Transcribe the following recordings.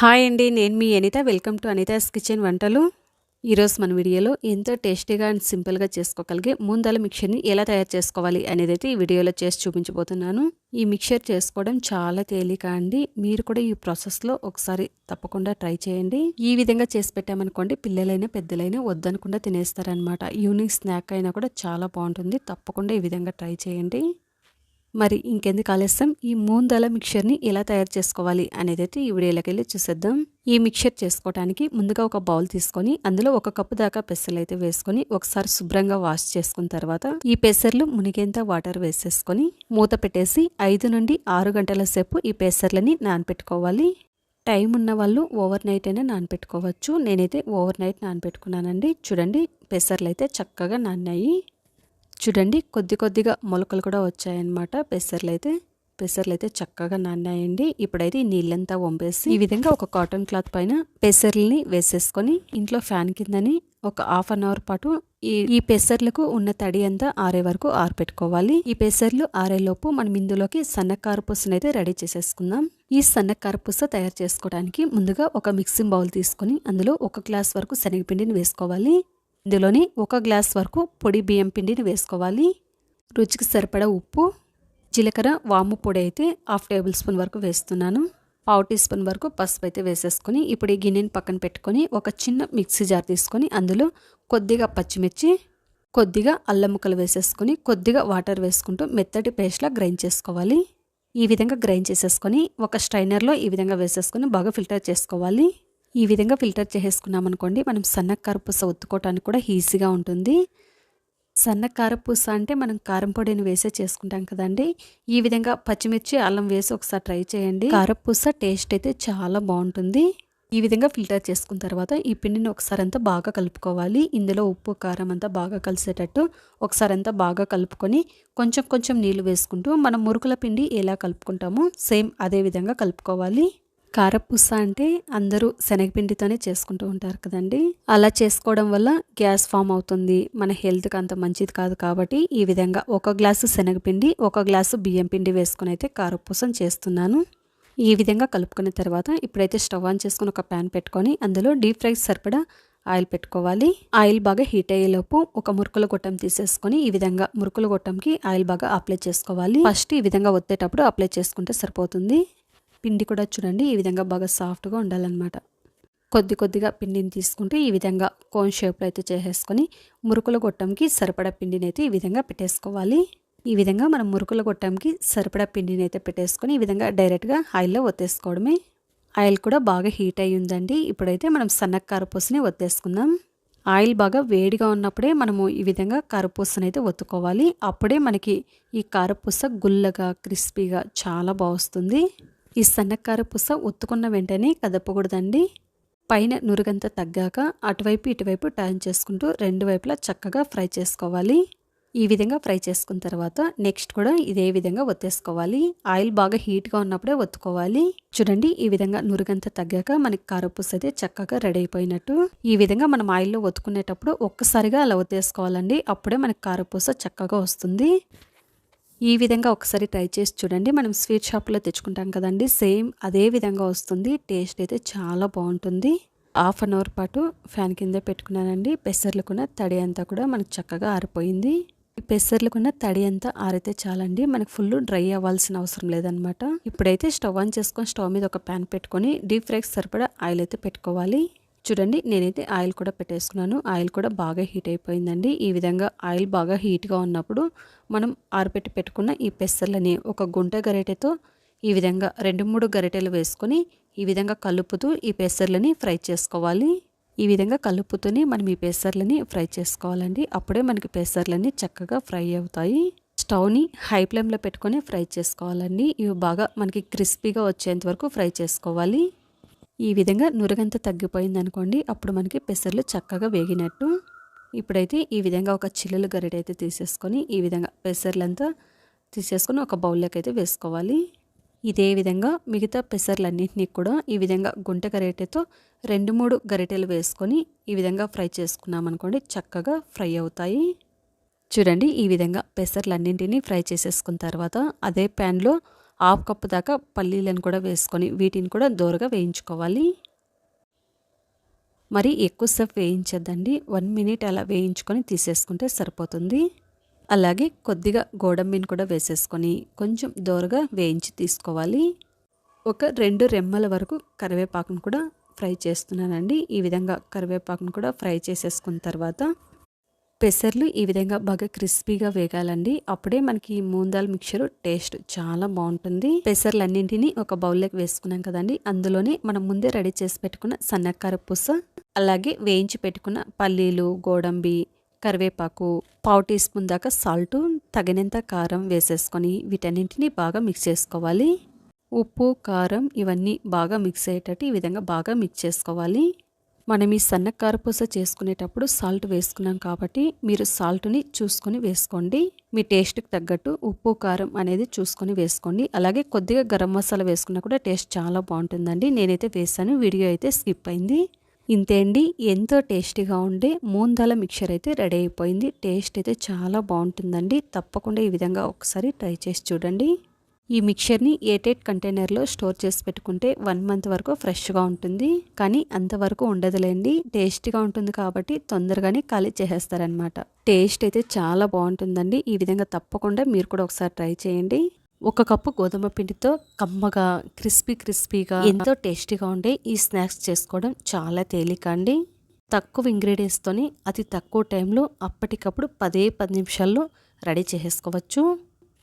Hi అండి నేను మీ Anitha. Welcome to Anitha's kitchen వంటలు. ఈరోజు మన వీడియోలో ఎంతో టేస్టీగా అండ్ సింపుల్గా చేసుకోగలిగే ముందల మిక్చర్ని ఎలా తయారు చేసుకోవాలి అనేది అయితే ఈ వీడియోలో చేసి చూపించబోతున్నాను. ఈ మిక్చర్ చేసుకోవడం చాలా తేలిక అండి. మీరు కూడా ఈ ప్రాసెస్లో ఒకసారి తప్పకుండా ట్రై చేయండి. ఈ విధంగా చేసి పెట్టామనుకోండి పిల్లలైనా పెద్దలైనా వద్దనకుండా తినేస్తారనమాట ఈవినింగ్ స్నాక్ అయినా కూడా చాలా బాగుంటుంది. తప్పకుండా ఈ విధంగా ట్రై చేయండి. మరి ఇంకెందుకు ఆలస్యం? ఈ మూందల మిక్చర్ని ఎలా తయారు చేసుకోవాలి అనేది అయితే ఈ వీడియోలోకి వెళ్ళి చూసేద్దాం. ఈ మిక్చర్ చేసుకోవడానికి ముందుగా ఒక బౌల్ తీసుకొని అందులో ఒక కప్పు దాకా పెసర్లు అయితే వేసుకొని ఒకసారి శుభ్రంగా వాష్ చేసుకున్న తర్వాత ఈ పెసర్లు మునిగేంత వాటర్ వేసేసుకొని మూత పెట్టేసి ఐదు నుండి ఆరు గంటల సేపు ఈ పెసర్లని నానపెట్టుకోవాలి. టైం ఉన్న వాళ్ళు ఓవర్ నైట్ అయినా నానపెట్టుకోవచ్చు. నేనైతే ఓవర్ నైట్ నానపెట్టుకున్నానండి. చూడండి పెసర్లు అయితే చక్కగా నాన్నాయి. చూడండి కొద్ది కొద్దిగా మొలకలు కూడా వచ్చాయన్నమాట. పెసర్లు అయితే పెసర్లు అయితే చక్కగా నానాయండి ఇప్పుడైతే ఈ నీళ్ళంతా వంపేసి ఈ విధంగా ఒక కాటన్ క్లాత్ పైన పెసర్లని వేసేసుకొని ఇంట్లో ఫ్యాన్ కిందని ఒక హాఫ్ అన్ అవర్ పాటు ఈ ఈ పెసర్లకు ఉన్న తడి అంతా ఆరే వరకు ఆరపెట్టుకోవాలి. ఈ పెసర్లు ఆరేలోపు మనం ఇందులోకి సన్నకారపూసను అయితే రెడీ చేసేసుకుందాం. ఈ సన్నకారపూస తయారు చేసుకోవడానికి ముందుగా ఒక మిక్సింగ్ బౌల్ తీసుకొని అందులో ఒక గ్లాస్ వరకు శనగపిండిని వేసుకోవాలి. ఇందులోని ఒక గ్లాస్ వరకు పొడి బియ్యం పిండిని వేసుకోవాలి. రుచికి సరిపడా ఉప్పు జీలకర్ర వాము పొడి అయితే హాఫ్ టేబుల్ స్పూన్ వరకు వేస్తున్నాను. పావు టీ స్పూన్ వరకు పసుపు అయితే వేసేసుకొని ఇప్పుడు ఈ గిన్నెని పక్కన పెట్టుకొని ఒక చిన్న మిక్సీ జార్ తీసుకొని అందులో కొద్దిగా పచ్చిమిర్చి కొద్దిగా అల్లం ముక్కలు వేసేసుకొని కొద్దిగా వాటర్ వేసుకుంటూ మెత్తటి పేస్ట్లా గ్రైండ్ చేసుకోవాలి. ఈ విధంగా గ్రైండ్ చేసేసుకొని ఒక స్ట్రైనర్లో ఈ విధంగా వేసేసుకొని బాగా ఫిల్టర్ చేసుకోవాలి. ఈ విధంగా ఫిల్టర్ చేసేసుకున్నాం అనుకోండి మనం సన్న కారపూస ఒత్తుకోవటానికి కూడా ఈజీగా ఉంటుంది. సన్న కారపూస అంటే మనం కారం పొడిని వేసే చేసుకుంటాం కదండి. ఈ విధంగా పచ్చిమిర్చి అల్లం వేసి ఒకసారి ట్రై చేయండి. కారపూస టేస్ట్ అయితే చాలా బాగుంటుంది. ఈ విధంగా ఫిల్టర్ చేసుకున్న తర్వాత ఈ పిండిని ఒకసారి అంతా బాగా కలుపుకోవాలి. ఇందులో ఉప్పు కారం అంతా బాగా కలిసేటట్టు ఒకసారి అంతా బాగా కలుపుకొని కొంచెం కొంచెం నీళ్ళు వేసుకుంటూ మనం మురుకుల పిండి ఎలా కలుపుకుంటామో సేమ్ అదే విధంగా కలుపుకోవాలి. కారపూస అంటే అందరూ శనగపిండితోనే చేసుకుంటూ ఉంటారు కదండి. అలా చేసుకోవడం వల్ల గ్యాస్ ఫామ్ అవుతుంది. మన హెల్త్కి అంత మంచిది కాదు కాబట్టి ఈ విధంగా ఒక గ్లాసు శనగపిండి ఒక గ్లాసు బియ్యం పిండి వేసుకుని అయితే కారపూసం చేస్తున్నాను. ఈ విధంగా కలుపుకున్న తర్వాత ఇప్పుడైతే స్టవ్ ఆన్ చేసుకుని ఒక ప్యాన్ పెట్టుకొని అందులో డీప్ ఫ్రై సరిపడా ఆయిల్ పెట్టుకోవాలి. ఆయిల్ బాగా హీట్ అయ్యేలోపు ఒక మురుకుల గొట్టం తీసేసుకొని ఈ విధంగా మురుకుల గొట్టంకి ఆయిల్ బాగా అప్లై చేసుకోవాలి. ఫస్ట్ ఈ విధంగా ఒత్తేటప్పుడు అప్లై చేసుకుంటే సరిపోతుంది. పిండి కూడా చూడండి ఈ విధంగా బాగా సాఫ్ట్గా ఉండాలన్నమాట. కొద్ది కొద్దిగా పిండిని తీసుకుంటూ ఈ విధంగా కోన్ షేప్లో అయితే చేసేసుకొని మురుకుల గొట్టంకి సరిపడా పిండిని అయితే ఈ విధంగా పెట్టేసుకోవాలి. ఈ విధంగా మనం మురుకుల గొట్టంకి సరిపడా పిండిని అయితే పెట్టేసుకొని ఈ విధంగా డైరెక్ట్గా ఆయిల్లో ఒత్తేసుకోవడమే. ఆయిల్ కూడా బాగా హీట్ అయ్యి ఉందండి. ఇప్పుడైతే మనం సన్నగ కారపూసని ఒత్తేసుకుందాం. ఆయిల్ బాగా వేడిగా ఉన్నప్పుడే మనము ఈ విధంగా కారపూసని అయితే ఒత్తుకోవాలి. అప్పుడే మనకి ఈ కారపూస గుల్లగా క్రిస్పీగా చాలా బాగుస్తుంది ఈ సన్నకార పుస ఒత్తుకున్న వెంటనే కదపకూడదండి. పైన నురుగంత తగ్గాక అటువైపు ఇటువైపు టర్న్ చేసుకుంటూ రెండు వైపులా చక్కగా ఫ్రై చేసుకోవాలి. ఈ విధంగా ఫ్రై చేసుకున్న తర్వాత నెక్స్ట్ కూడా ఇదే విధంగా ఒత్తేసుకోవాలి. ఆయిల్ బాగా హీట్గా ఉన్నప్పుడే ఒత్తుకోవాలి. చూడండి ఈ విధంగా నురుగంత తగ్గాక మనకి కారపూస అయితే చక్కగా రెడీ అయిపోయినట్టు. ఈ విధంగా మనం ఆయిల్లో ఒత్తుకునేటప్పుడు ఒక్కసారిగా అలా ఒత్తేసుకోవాలండి. అప్పుడే మనకి కారపూస చక్కగా వస్తుంది. ఈ విధంగా ఒకసారి ట్రై చేసి చూడండి. మనం స్వీట్ షాప్లో తెచ్చుకుంటాం కదండి. సేమ్ అదే విధంగా వస్తుంది. టేస్ట్ అయితే చాలా బాగుంటుంది. హాఫ్ అన్ అవర్ పాటు ఫ్యాన్ కింద పెట్టుకున్నానండి. పెసర్లుకున్న తడి అంతా కూడా మనకు చక్కగా ఆరిపోయింది. ఈ కూడా తడి అంతా ఆరితే చాలండి. మనకు ఫుల్ డ్రై అవ్వాల్సిన అవసరం లేదనమాట ఇప్పుడైతే స్టవ్ ఆన్ చేసుకొని స్టవ్ మీద ఒక ప్యాన్ పెట్టుకొని డీప్ ఫ్రైకి సరిపడా ఆయిల్ అయితే పెట్టుకోవాలి. చూడండి నేనైతే ఆయిల్ కూడా పెట్టేసుకున్నాను. ఆయిల్ కూడా బాగా హీట్ అయిపోయిందండి. ఈ విధంగా ఆయిల్ బాగా హీట్గా ఉన్నప్పుడు మనం ఆరబెట్టి పెట్టుకున్న ఈ పెసర్లని ఒక గుంట గరిటెతో ఈ విధంగా రెండు మూడు గరిటెలు వేసుకొని ఈ విధంగా కలుపుతూ ఈ పెసర్లని ఫ్రై చేసుకోవాలి. ఈ విధంగా కలుపుతూనే మనం ఈ పెసర్లని ఫ్రై చేసుకోవాలండి. అప్పుడే మనకి పెసర్లన్నీ చక్కగా ఫ్రై అవుతాయి. స్టవ్ని హై ఫ్లేమ్లో పెట్టుకొని ఫ్రై చేసుకోవాలండి. ఇవి బాగా మనకి క్రిస్పీగా వచ్చేంత వరకు ఫ్రై చేసుకోవాలి. ఈ విధంగా నురగంత తగ్గిపోయింది అనుకోండి అప్పుడు మనకి పెసర్లు చక్కగా వేగినట్టు. ఇప్పుడైతే ఈ విధంగా ఒక చిల్లులు గరిట అయితే తీసేసుకొని ఈ విధంగా పెసర్లంతా తీసేసుకొని ఒక బౌల్లోకి అయితే వేసుకోవాలి. ఇదే విధంగా మిగతా పెసర్లన్నింటినీ కూడా ఈ విధంగా గుంట గరిటెతో రెండు మూడు గరిటెలు వేసుకొని ఈ విధంగా ఫ్రై చేసుకున్నామనుకోండి చక్కగా ఫ్రై అవుతాయి. చూడండి ఈ విధంగా పెసర్లన్నింటినీ ఫ్రై చేసేసుకున్న తర్వాత అదే ప్యాన్లో హాఫ్ కప్పు దాకా పల్లీలను కూడా వేసుకొని వీటిని కూడా దోరగా వేయించుకోవాలి. మరి ఎక్కువసేపు వేయించద్దండి. వన్ మినిట్ అలా వేయించుకొని తీసేసుకుంటే సరిపోతుంది. అలాగే కొద్దిగా గోడంబిని కూడా వేసేసుకొని కొంచెం దోరగా వేయించి తీసుకోవాలి. ఒక రెండు రెమ్మల వరకు కరివేపాకును కూడా ఫ్రై చేస్తున్నానండి. ఈ విధంగా కరివేపాకును కూడా ఫ్రై చేసేసుకున్న తర్వాత పెసర్లు ఈ విధంగా బాగా క్రిస్పీగా వేగాలండి. అప్పుడే మనకి మూందాల్ మిక్చర్ టేస్ట్ చాలా బాగుంటుంది. పెసర్లు అన్నింటినీ ఒక బౌల్లోకి వేసుకున్నాం కదండి. అందులోనే మనం ముందే రెడీ చేసి పెట్టుకున్న సన్నకార పూస అలాగే వేయించి పెట్టుకున్న పల్లీలు గోడంబి కరివేపాకు పావు టీ స్పూన్ దాకా సాల్ట్ తగినంత కారం వేసేసుకొని వీటన్నింటినీ బాగా మిక్స్ చేసుకోవాలి. ఉప్పు కారం ఇవన్నీ బాగా మిక్స్ అయ్యేటట్టు ఈ విధంగా బాగా మిక్స్ చేసుకోవాలి. మనం ఈ సన్న కారపూస చేసుకునేటప్పుడు సాల్ట్ వేసుకున్నాం కాబట్టి మీరు సాల్ట్ని చూసుకొని వేసుకోండి. మీ టేస్ట్కి తగ్గట్టు ఉప్పు కారం అనేది చూసుకొని వేసుకోండి. అలాగే కొద్దిగా గరం మసాలా వేసుకున్నా కూడా టేస్ట్ చాలా బాగుంటుందండి. నేనైతే వేసాను వీడియో అయితే స్కిప్ అయింది. ఇంతే అండి. ఎంతో టేస్టీగా ఉండే మూందాల మిక్చర్ అయితే రెడీ అయిపోయింది. టేస్ట్ అయితే చాలా బాగుంటుందండి. తప్పకుండా ఈ విధంగా ఒకసారి ట్రై చేసి చూడండి. ఈ మిక్చర్ని ఎయిటెడ్ కంటైనర్లో స్టోర్ చేసి పెట్టుకుంటే వన్ మంత్ వరకు ఫ్రెష్గా ఉంటుంది. కానీ అంతవరకు ఉండదులేండి. టేస్టీగా ఉంటుంది కాబట్టి తొందరగానే ఖాళీ చేసేస్తారనమాట టేస్ట్ అయితే చాలా బాగుంటుందండి. ఈ విధంగా తప్పకుండా మీరు కూడా ఒకసారి ట్రై చేయండి. ఒక కప్పు గోధుమ పిండితో కమ్మగా క్రిస్పీ క్రిస్పీగా ఎంతో టేస్టీగా ఉండే ఈ స్నాక్స్ చేసుకోవడం చాలా తేలిక అండి. తక్కువ ఇంగ్రీడియంట్స్తోని అతి తక్కువ టైంలో అప్పటికప్పుడు పదే పది నిమిషాల్లో రెడీ చేసుకోవచ్చు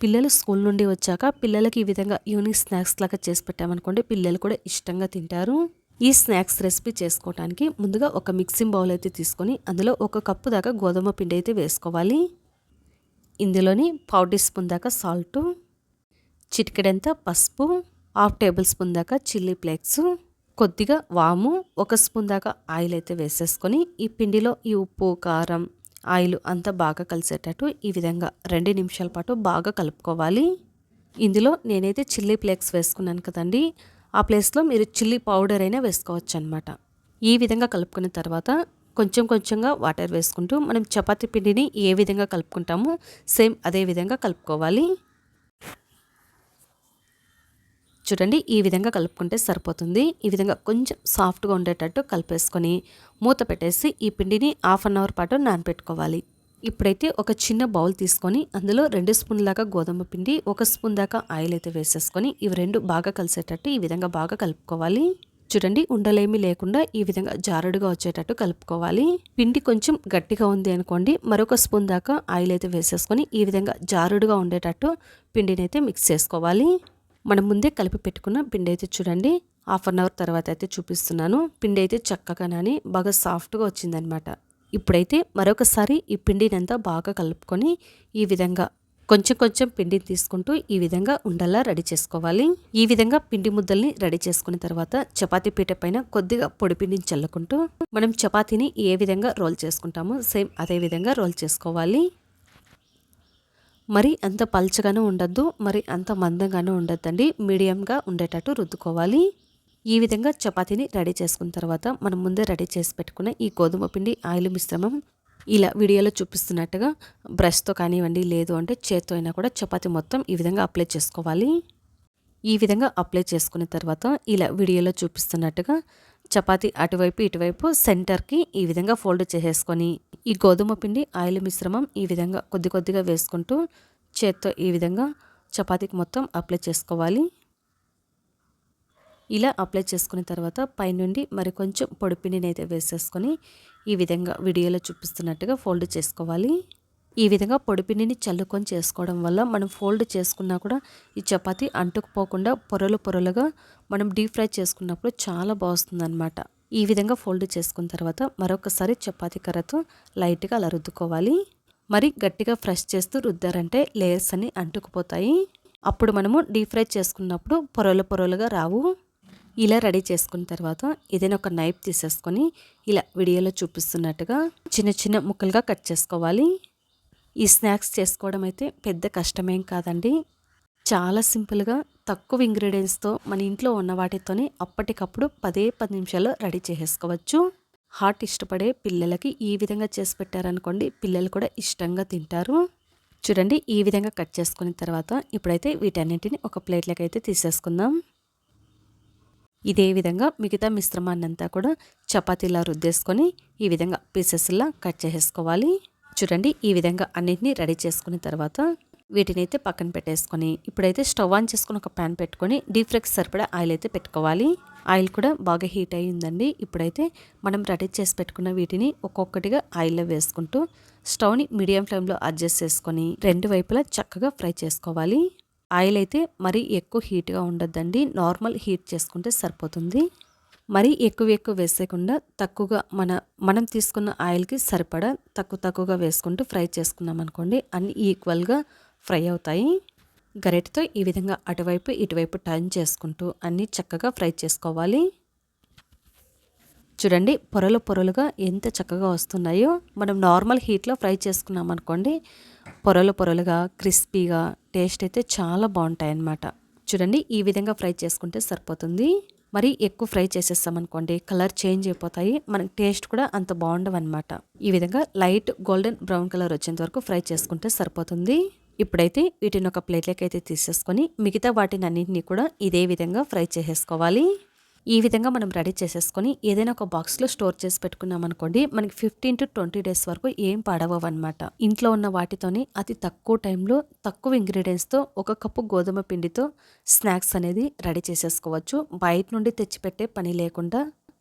పిల్లలు స్కూల్ నుండి వచ్చాక పిల్లలకి ఈ విధంగా ఈవినింగ్ స్నాక్స్ లాగా చేసి పెట్టామనుకోండి పిల్లలు కూడా ఇష్టంగా తింటారు. ఈ స్నాక్స్ రెసిపీ చేసుకోవడానికి ముందుగా ఒక మిక్సింగ్ బౌల్ అయితే తీసుకొని అందులో ఒక కప్పు దాకా గోధుమ పిండి అయితే వేసుకోవాలి. ఇందులోని పావు టీ స్పూన్ దాకా సాల్టు చిటికెడంత పసుపు హాఫ్ టేబుల్ స్పూన్ దాకా చిల్లీ ఫ్లేక్స్ కొద్దిగా వాము ఒక స్పూన్ దాకా ఆయిల్ అయితే వేసేసుకొని ఈ పిండిలో ఈ ఉప్పు కారం ఆయిల్ అంతా బాగా కలిసేటట్టు ఈ విధంగా రెండు నిమిషాల పాటు బాగా కలుపుకోవాలి. ఇందులో నేనైతే చిల్లీ ఫ్లేక్స్ వేసుకున్నాను కదండి. ఆ ప్లేస్లో మీరు చిల్లీ పౌడర్ అయినా వేసుకోవచ్చు అనమాట ఈ విధంగా కలుపుకున్న తర్వాత కొంచెం కొంచెంగా వాటర్ వేసుకుంటూ మనం చపాతీ పిండిని ఏ విధంగా కలుపుకుంటామో సేమ్ అదే విధంగా కలుపుకోవాలి. చూడండి ఈ విధంగా కలుపుకుంటే సరిపోతుంది. ఈ విధంగా కొంచెం సాఫ్ట్గా ఉండేటట్టు కలిపేసుకొని మూత పెట్టేసి ఈ పిండిని హాఫ్ అన్ అవర్ పాటు నానపెట్టుకోవాలి ఇప్పుడైతే ఒక చిన్న బౌల్ తీసుకొని అందులో రెండు స్పూన్ దాకా గోధుమ పిండి ఒక స్పూన్ దాకా ఆయిల్ అయితే వేసేసుకొని ఇవి రెండు బాగా కలిసేటట్టు ఈ విధంగా బాగా కలుపుకోవాలి. చూడండి ఉండలేమి లేకుండా ఈ విధంగా జారుడుగా వచ్చేటట్టు కలుపుకోవాలి. పిండి కొంచెం గట్టిగా ఉంది అనుకోండి మరొక స్పూన్ దాకా ఆయిల్ అయితే వేసేసుకొని ఈ విధంగా జారుడుగా ఉండేటట్టు పిండిని అయితే మిక్స్ చేసుకోవాలి. మనం ముందే కలిపి పెట్టుకున్న పిండి అయితే చూడండి. హాఫ్ అన్ అవర్ తర్వాత అయితే చూపిస్తున్నాను. పిండి అయితే చక్కగా నాని బాగా సాఫ్ట్గా వచ్చిందనమాట ఇప్పుడైతే మరొకసారి ఈ పిండినంతా బాగా కలుపుకొని ఈ విధంగా కొంచెం కొంచెం పిండిని తీసుకుంటూ ఈ విధంగా ఉండలా రెడీ చేసుకోవాలి. ఈ విధంగా పిండి ముద్దల్ని రెడీ చేసుకున్న తర్వాత చపాతీ పీట పైన కొద్దిగా పొడి పిండిని చల్లుకుంటూ మనం చపాతీని ఏ విధంగా రోల్ చేసుకుంటామో సేమ్ అదే విధంగా రోల్ చేసుకోవాలి. మరి అంత పల్చగానే ఉండద్దు మరి అంత మందంగానే ఉండద్దండి. మీడియంగా ఉండేటట్టు రుద్దుకోవాలి. ఈ విధంగా చపాతీని రెడీ చేసుకున్న తర్వాత మనం ముందే రెడీ చేసి పెట్టుకున్న ఈ గోధుమ పిండి ఆయిల్ మిశ్రమం ఇలా వీడియోలో చూపిస్తున్నట్టుగా బ్రష్తో కానివ్వండి లేదు అంటే చేత్తో అయినా కూడా చపాతి మొత్తం ఈ విధంగా అప్లై చేసుకోవాలి. ఈ విధంగా అప్లై చేసుకున్న తర్వాత ఇలా వీడియోలో చూపిస్తున్నట్టుగా చపాతి అటువైపు ఇటువైపు సెంటర్కి ఈ విధంగా ఫోల్డ్ చేసేసుకొని ఈ గోధుమ పిండి ఆయిల్ మిశ్రమం ఈ విధంగా కొద్ది కొద్దిగా వేసుకుంటూ చేత్తో ఈ విధంగా చపాతీకి మొత్తం అప్లై చేసుకోవాలి. ఇలా అప్లై చేసుకున్న తర్వాత పైనుండి మరి కొంచెం పొడిపిండిని అయితే వేసేసుకొని ఈ విధంగా వీడియోలో చూపిస్తున్నట్టుగా ఫోల్డ్ చేసుకోవాలి. ఈ విధంగా పొడిపిండిని చల్లుకొని చేసుకోవడం వల్ల మనం ఫోల్డ్ చేసుకున్నా కూడా ఈ చపాతి అంటుకుపోకుండా పొరలు పొరలుగా మనం డీప్ ఫ్రై చేసుకున్నప్పుడు చాలా బాగుంటుందన్నమాట ఈ విధంగా ఫోల్డ్ చేసుకున్న తర్వాత మరొకసారి చపాతి కర్రతో లైట్గా అలా రుద్దుకోవాలి. మరి గట్టిగా ఫ్రెష్ చేస్తూ రుద్దారంటే లేయర్స్ అన్ని అంటుకుపోతాయి. అప్పుడు మనము డీప్ ఫ్రై చేసుకున్నప్పుడు పొరలు పొరలుగా రావు. ఇలా రెడీ చేసుకున్న తర్వాత ఏదైనా ఒక నైఫ్ తీసేసుకొని ఇలా వీడియోలో చూపిస్తున్నట్టుగా చిన్న చిన్న ముక్కలుగా కట్ చేసుకోవాలి. ఈ స్నాక్స్ చేసుకోవడం అయితే పెద్ద కష్టమేం కాదండి. చాలా సింపుల్గా తక్కువ ఇంగ్రీడియంట్స్తో మన ఇంట్లో ఉన్న వాటితోనే అప్పటికప్పుడు పదే పది నిమిషాల్లో రెడీ చేసేసుకోవచ్చు. హాట్ ఇష్టపడే పిల్లలకి ఈ విధంగా చేసి పెట్టారనుకోండి పిల్లలు కూడా ఇష్టంగా తింటారు. చూడండి ఈ విధంగా కట్ చేసుకున్న తర్వాత ఇప్పుడైతే వీటన్నింటిని ఒక ప్లేట్లోకి అయితే తీసేసుకుందాం. ఇదే విధంగా మిగతా మిశ్రమాన్నంతా కూడా చపాతీలా రుద్దేసుకొని ఈ విధంగా పీసెస్లా కట్ చేసేసుకోవాలి. చూడండి ఈ విధంగా అన్నింటినీ రెడీ చేసుకున్న తర్వాత వీటిని అయితే పక్కన పెట్టేసుకొని ఇప్పుడైతే స్టవ్ ఆన్ చేసుకుని ఒక ప్యాన్ పెట్టుకొని డీప్ ఫ్రైకి సరిపడా ఆయిల్ అయితే పెట్టుకోవాలి. ఆయిల్ కూడా బాగా హీట్ అయ్యిందండి ఇప్పుడైతే మనం రెడీ చేసి పెట్టుకున్న వీటిని ఒక్కొక్కటిగా ఆయిల్లో వేసుకుంటూ స్టవ్ని మీడియం ఫ్లేమ్లో అడ్జస్ట్ చేసుకొని రెండు వైపులా చక్కగా ఫ్రై చేసుకోవాలి. ఆయిల్ అయితే మరీ ఎక్కువ హీట్గా ఉండొద్దండి. నార్మల్ హీట్ చేసుకుంటే సరిపోతుంది. మరీ ఎక్కువ ఎక్కువ వేసేయకుండా తక్కువగా మన మనం తీసుకున్న ఆయిల్కి సరిపడా తక్కువ తక్కువగా వేసుకుంటూ ఫ్రై చేసుకున్నాం అనుకోండి అన్నీ ఈక్వల్గా ఫ్రై అవుతాయి. గరిటతో ఈ విధంగా అటువైపు ఇటువైపు టర్న్ చేసుకుంటూ అన్నీ చక్కగా ఫ్రై చేసుకోవాలి. చూడండి పొరలు పొరలుగా ఎంత చక్కగా వస్తున్నాయో. మనం నార్మల్ హీట్లో ఫ్రై చేసుకున్నాం అనుకోండి పొరలు పొరలుగా క్రిస్పీగా టేస్ట్ అయితే చాలా బాగుంటాయి అన్నమాట చూడండి ఈ విధంగా ఫ్రై చేసుకుంటే సరిపోతుంది. మరి ఎక్కువ ఫ్రై చేసేస్తామనుకోండి కలర్ చేంజ్ అయిపోతాయి మనకి టేస్ట్ కూడా అంత బాగుండవు అనమాట ఈ విధంగా లైట్ గోల్డెన్ బ్రౌన్ కలర్ వచ్చేంత వరకు ఫ్రై చేసుకుంటే సరిపోతుంది. ఇప్పుడైతే వీటిని ఒక ప్లేట్లోకి అయితే తీసేసుకొని మిగతా వాటిని అన్నింటినీ కూడా ఇదే విధంగా ఫ్రై చేసేసుకోవాలి. ఈ విధంగా మనం రెడీ చేసేసుకొని ఏదైనా ఒక బాక్స్లో స్టోర్ చేసి పెట్టుకున్నాం అనుకోండి మనకి ఫిఫ్టీన్ టు ట్వంటీ డేస్ వరకు ఏం పాడవవు అనమాట ఇంట్లో ఉన్న వాటితోని అతి తక్కువ టైంలో తక్కువ ఇంగ్రీడియంట్స్తో ఒక కప్పు గోధుమ పిండితో స్నాక్స్ అనేది రెడీ చేసేసుకోవచ్చు. బయట నుండి తెచ్చిపెట్టే పని లేకుండా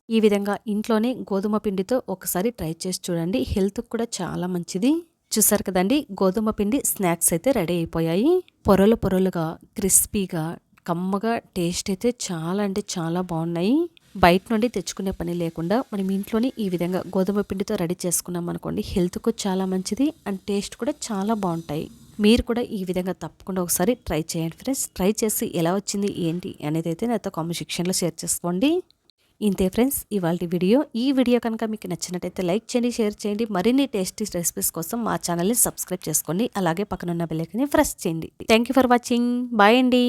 ఈ విధంగా ఇంట్లోనే గోధుమ పిండితో ఒకసారి ట్రై చేసి చూడండి. హెల్త్కి కూడా చాలా మంచిది. చూసారు కదండి గోధుమ పిండి స్నాక్స్ అయితే రెడీ అయిపోయాయి. పొరలు పొరలుగా క్రిస్పీగా కమ్మగా టేస్ట్ అయితే చాలా అంటే చాలా బాగున్నాయి. బయట నుండి తెచ్చుకునే పని లేకుండా మనం ఇంట్లోనే ఈ విధంగా గోధుమ పిండితో రెడీ చేసుకున్నాం అనుకోండి హెల్త్కు చాలా మంచిది అండ్ టేస్ట్ కూడా చాలా బాగుంటాయి. మీరు కూడా ఈ విధంగా తప్పకుండా ఒకసారి ట్రై చేయండి ఫ్రెండ్స్. ట్రై చేసి ఎలా వచ్చింది ఏంటి అనేది అయితే నాతో కామెంట్ సెక్షన్లో షేర్ చేసుకోండి. ఇంతే ఫ్రెండ్స్ ఇవాళ వీడియో. ఈ వీడియో కనుక మీకు నచ్చినట్టయితే లైక్ చేయండి షేర్ చేయండి. మరిన్ని టేస్టీ రెసిపీస్ కోసం మా ఛానల్ని సబ్స్క్రైబ్ చేసుకోండి. అలాగే పక్కన ఉన్న బెల్లైకని ప్రెస్ చేయండి. Thank you for watching. Bye అండి.